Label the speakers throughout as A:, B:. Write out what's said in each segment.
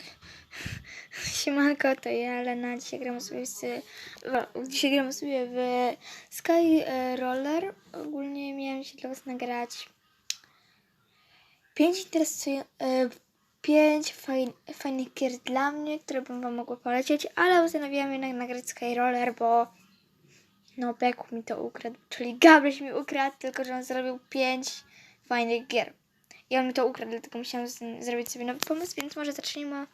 A: Siemanko, to ja, Lena. Dzisiaj gram sobie, z, dzisiaj gram sobie w Sky e, Roller. Ogólnie miałem się dla Was nagrać pięć interesują, e, pięć fajn, fajnych gier dla mnie, które bym Wam mogła polecieć, ale postanowiłam jednak nagrać Sky Roller, bo no Beku mi to ukradł, czyli Gabryś mi ukradł, tylko że on zrobił pięć fajnych gier. On mi to ukradł, dlatego musiałam zrobić sobie nowy pomysł, więc może zacznijmy.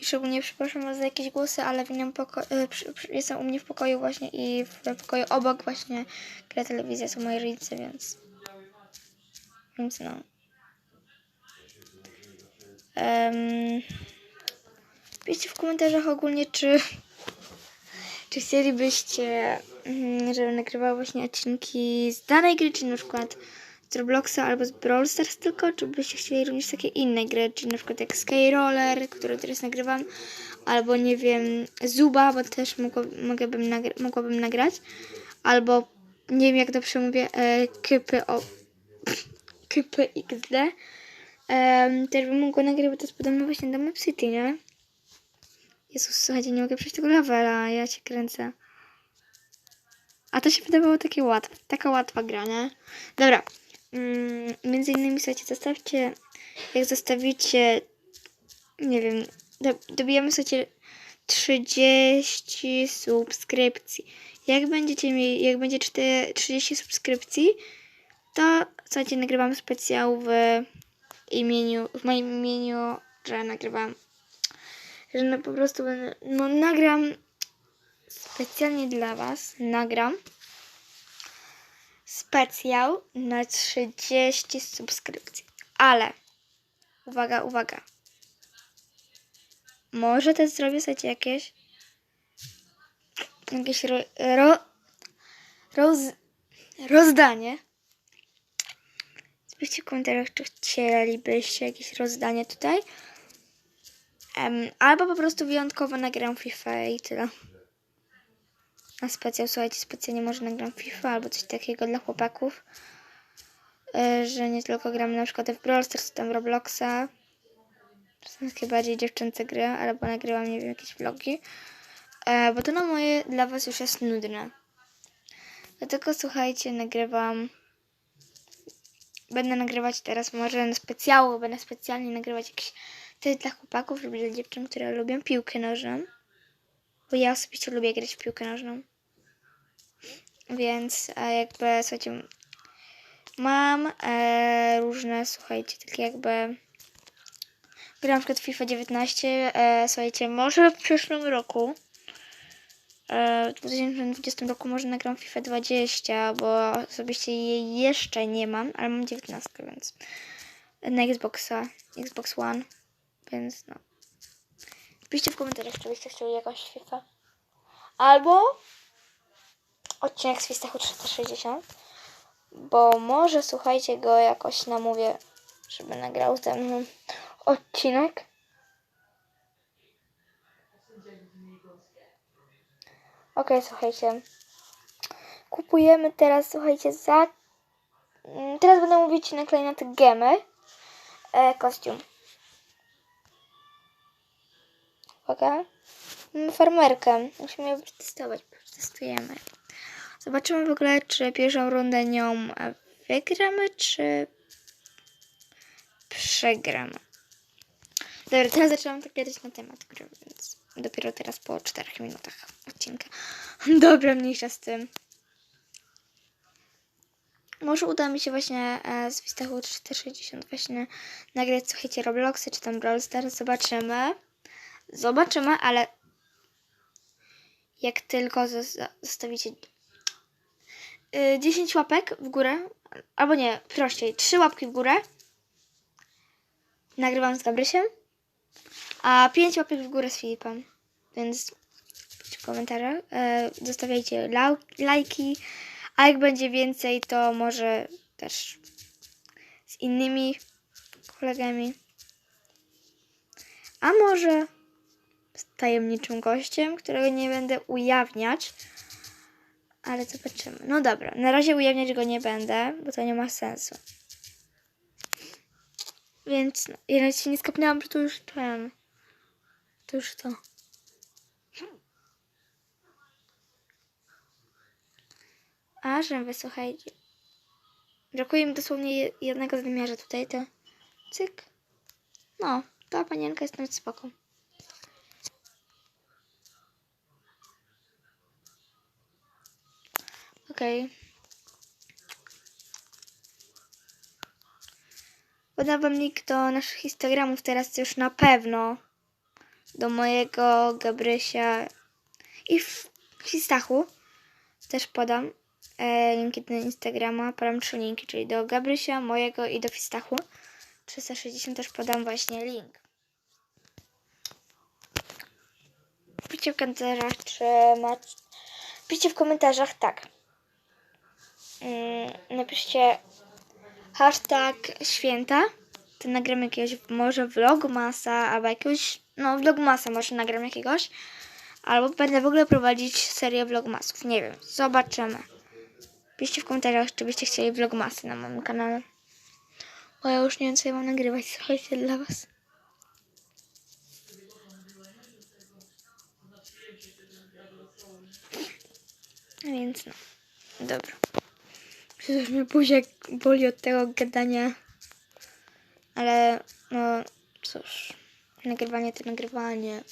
A: I szczególnie przepraszam za jakieś głosy, ale w innym pokoju, jestem u mnie w pokoju właśnie i w pokoju obok właśnie gra telewizja, są moje rodzice, więc... Więc no. Um, piszcie w komentarzach ogólnie, czy... Czy chcielibyście, mm, żebym nagrywała właśnie odcinki z danej gry, czy na przykład Robloxa albo z Brawl Stars tylko, czy byście chcieli również takie inne gry, czyli na przykład jak Sky Roller, które teraz nagrywam, albo nie wiem, Zuba, bo też mogło, mogłabym, nagr- mogłabym nagrać, albo nie wiem jak to przemówię, e, KPO, KPXD, um, też bym mogła nagrywać, to jest podobno właśnie do Map City, nie? Jezus, słuchajcie, nie mogę przejść tego levela, ja się kręcę. A to się wydawało takie łatwe, taka łatwa gra, nie? Dobra, między innymi, słuchajcie, zostawcie, jak zostawicie, nie wiem, do, dobijamy, słuchajcie, 30 subskrypcji. Jak będziecie mieli, jak będzie 4, 30 subskrypcji, to, słuchajcie, nagrywam specjał w imieniu, w moim imieniu, że nagrywam że no po prostu będę, no nagram specjalnie dla Was, nagram specjał na 30 subskrypcji. Ale, uwaga, uwaga. Może też zrobię sobie jakieś jakieś ro, ro, roz, rozdanie. Piszcie w komentarzach, czy chcielibyście jakieś rozdanie tutaj. Em, albo po prostu wyjątkowo nagram FIFA i tyle. Na specjal, słuchajcie, specjalnie może nagram FIFA albo coś takiego dla chłopaków. E, że nie tylko gram na przykład w Brawl Stars, tam Robloxa. Czasem takie bardziej dziewczęce gry, albo nagrywam, nie wiem, jakieś vlogi. E, bo to na moje dla was już jest nudne. Dlatego słuchajcie, nagrywam. Będę nagrywać teraz może na specjalu, będę specjalnie nagrywać jakieś to jest dla chłopaków lub dla dziewczyn, które lubią piłkę nożną. Bo ja osobiście lubię grać w piłkę nożną. Więc e, jakby, słuchajcie, mam e, różne, słuchajcie, takie jakby... Gram na przykład FIFA 19, e, słuchajcie, może w przyszłym roku, e, w 2020 roku może nagram FIFA 20, bo osobiście jej jeszcze nie mam, ale mam 19, więc na Xboxa, Xbox One. Więc no. Piszcie w komentarzach, czy byście chcieli jakąś FIFA. Albo odcinek z Fistachu 360. Bo może słuchajcie go jakoś namówię, żeby nagrał ze mną odcinek. Okej, słuchajcie. Kupujemy teraz, słuchajcie, za... Mm, Teraz będę mówić na klejnoty gemy. E, kostium. Uwaga. Mamy farmerkę. Musimy ją przetestować. Przetestujemy. Zobaczymy w ogóle, czy pierwszą rundę nią wygramy, czy przegramy. Dobra, teraz zaczynam tak gadać na temat gry, więc dopiero teraz po 4 minutach odcinka. Dobra, mniejsza z tym. Może uda mi się właśnie e, z Wistachu 460 właśnie nagrać, słuchajcie, Robloxy czy tam Brawl Stars. Zobaczymy. Zobaczymy, ale jak tylko zosta- zostawicie y, 10 łapek w górę, albo nie, prościej, 3 łapki w górę, nagrywam z Gabrysiem, a 5 łapek w górę z Filipem. Więc w komentarzach, e, zostawiajcie lajki, a jak będzie więcej, to może też z innymi kolegami. A może z tajemniczym gościem, którego nie będę ujawniać. Ale zobaczymy. No dobra, na razie ujawniać go nie będę, bo to nie ma sensu. Więc no, ja się nie skapnęłam, że to już ten. To już to. A, że wysłuchajcie. Brakuje mi dosłownie je- jednego wymiarza tutaj, to cyk. No, ta panienka jest nawet spoko. Okej. Wam link do naszych Instagramów teraz już na pewno. Do mojego, Gabrysia i w Fistachu też podam e, linki do Instagrama. Podam trzy linki, czyli do Gabrysia, mojego i do Fistachu. 360 też podam właśnie link. Piszcie w komentarzach, czy macie... Piszcie w komentarzach tak. Mm, napiszcie hashtag święta. To nagram jakiegoś może vlogmasa albo jakiegoś, no vlogmasa może nagram jakiegoś. Albo będę w ogóle prowadzić serię vlogmasów. Nie wiem, zobaczymy. Piszcie w komentarzach, czy byście chcieli vlogmasy na moim kanale. Bo ja już nie wiem, co ja mam nagrywać. Słuchajcie, dla was. Więc no, dobra. Przecież mnie buziak boli od tego gadania. Ale no cóż, nagrywanie to nagrywanie.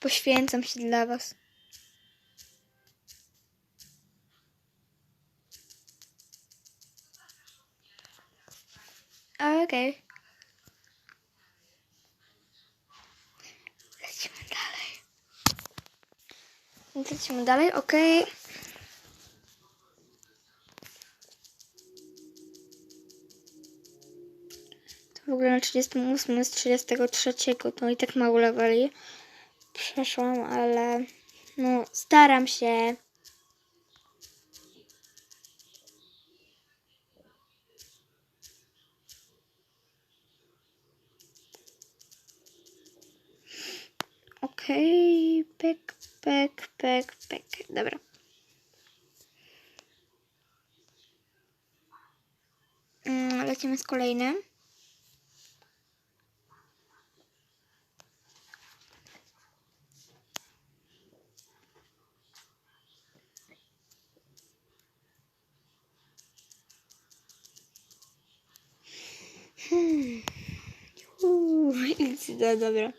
A: Poświęcam się dla was. Okej. Lecimy dalej. Lecimy dalej, okej. To w ogóle na 38 z 33, no i tak mało leveli przeszłam, ale no staram się. Okej, pek, pek, pek, pek. Dobra. Mm, Lecimy z kolejnym. XD, dobra.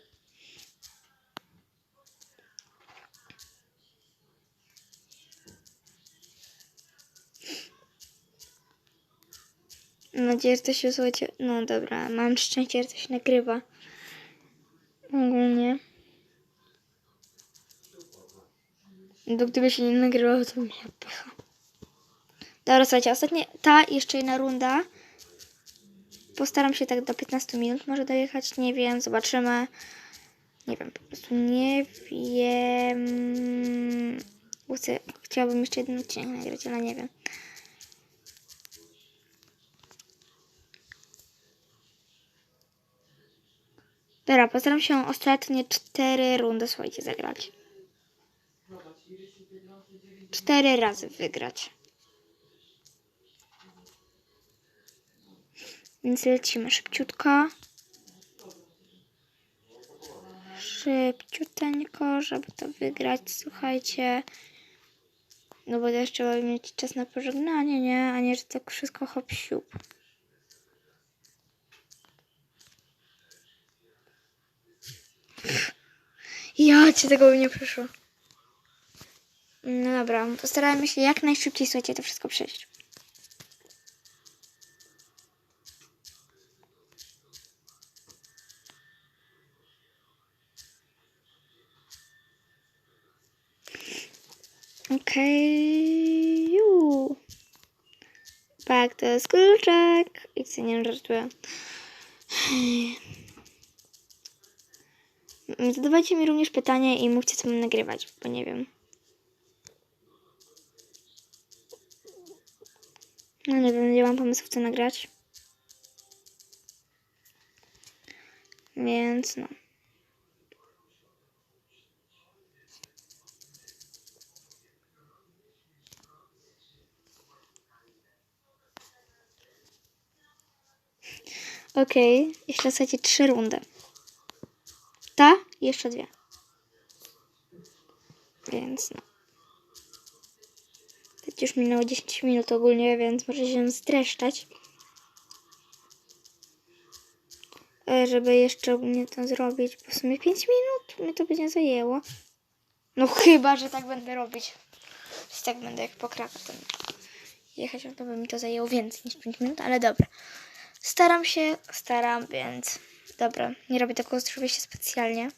A: Mam nadzieję, że to się słuchajcie. No dobra, mam szczęście, że to się nagrywa. Ogólnie. No gdyby się nie nagrywało, to mnie pycha. Dobra, słuchajcie, ostatnie, ta jeszcze jedna runda. Postaram się tak do 15 minut może dojechać, nie wiem, zobaczymy. Nie wiem, po prostu nie wiem. Chcę, chciałabym jeszcze jeden odcinek nagrać, ale nie wiem. Dobra, postaram się ostatnie cztery rundy, słuchajcie, zagrać. Cztery razy wygrać. Więc lecimy szybciutko. Szybciuteńko, żeby to wygrać, słuchajcie. No bo też trzeba mieć czas na pożegnanie, nie? A nie, że tak wszystko hop siup. Ja cię tego by nie przyszło. No dobra, postarajmy się jak najszybciej, słuchajcie, to wszystko przejść. Okej. Okay. Back to school track. I co nie żartuję. Zadawajcie mi również pytania i mówcie, co mam nagrywać, bo nie wiem. No nie wiem, nie mam pomysłu, co nagrać. Więc no. Okej, jeszcze słuchajcie, trzy rundy. Ta i jeszcze dwie. Więc no. Już minęło 10 minut ogólnie, więc może się streszczać. E, Żeby jeszcze ogólnie to zrobić. W sumie 5 minut mnie to by nie zajęło. No chyba, że tak będę robić. Jeśli tak będę jak pokraka, to jechać, to by mi to zajęło więcej niż 5 minut, ale dobra. Staram się, staram, więc dobra. Nie robię tego oczywiście specjalnie.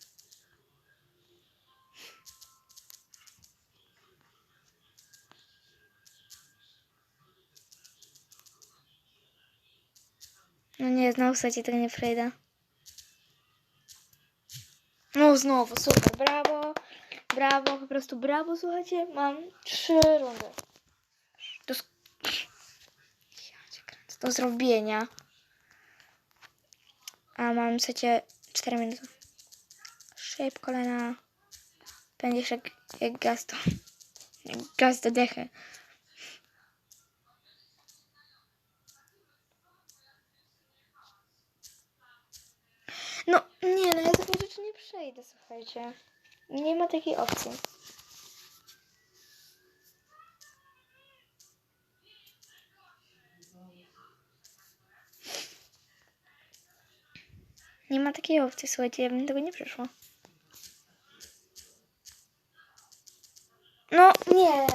A: No nie, znowu słuchajcie, tego nie przejdę. No znowu, super, brawo, brawo, po prostu brawo, słuchajcie, mam trzy rundy. Do, do zrobienia. A mam, słuchajcie, 4 minuty. Shape kolana. Będziesz jak, jak gaz to. Jak gaz do dechy. No, nie, no ja takiej rzeczy nie przejdę, słuchajcie. Nie ma takiej opcji. Nie ma takiej opcji, słuchajcie, ja bym tego nie przeszła. No, nie.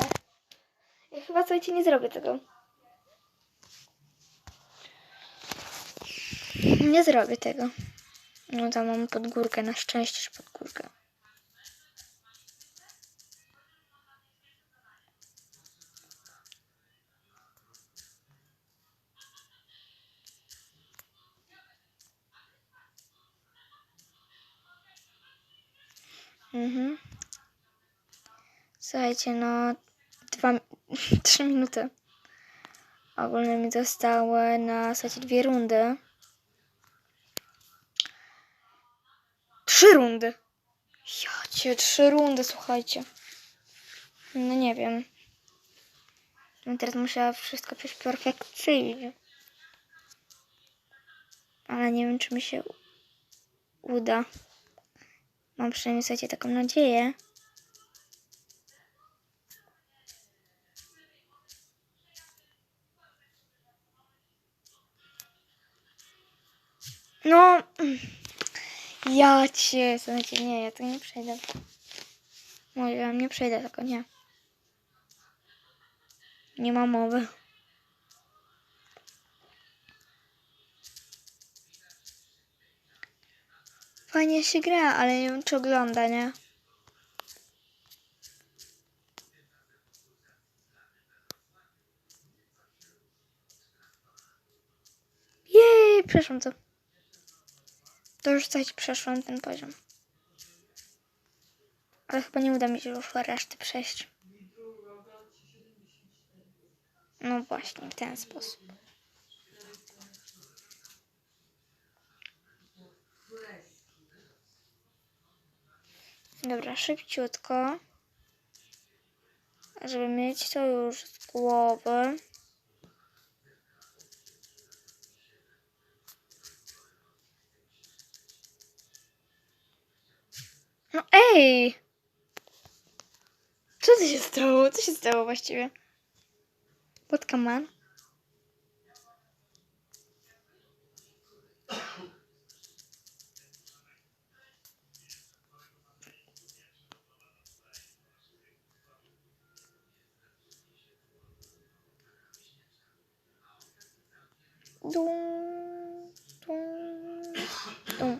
A: Ja chyba, słuchajcie, nie zrobię tego. Nie zrobię tego. No tam mam pod górkę, na szczęście, że pod Mhm. Słuchajcie, no dwa, trzy minuty. Ogólnie mi zostały na słuchajcie dwie rundy. Trzy rundy. Ja cię, trzy rundy, słuchajcie. No nie wiem. No teraz muszę wszystko przejść perfekcyjnie. Ale nie wiem, czy mi się uda. Mam przynajmniej, słuchajcie, taką nadzieję. No, ja cię, słuchajcie, nie, ja to nie przejdę. Mówiłam, nie przejdę tego, nie. Nie ma mowy. Fajnie się gra, ale nie wiem, czy ogląda, nie? Jej, przeszłam to. To już coś przeszłam ten poziom. Ale chyba nie uda mi się już reszty przejść. No właśnie, w ten sposób. Dobra, szybciutko. Żeby mieć to już z głowy. No ej! Co to się stało? Co się stało właściwie? What come Dum, dum, dum.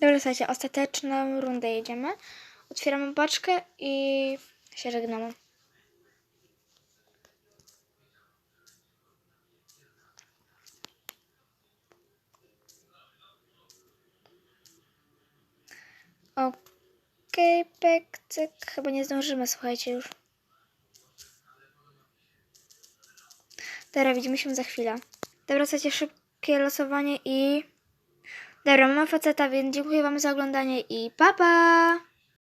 A: Dobra, słuchajcie, ostateczną rundę jedziemy. Otwieramy paczkę i się żegnamy. Okej, pek, cyk. Chyba nie zdążymy, słuchajcie już. Dobra, widzimy się za chwilę. Dobra, słuchajcie, szybkie losowanie i... Dobra, mamy faceta, więc dziękuję wam za oglądanie i pa pa!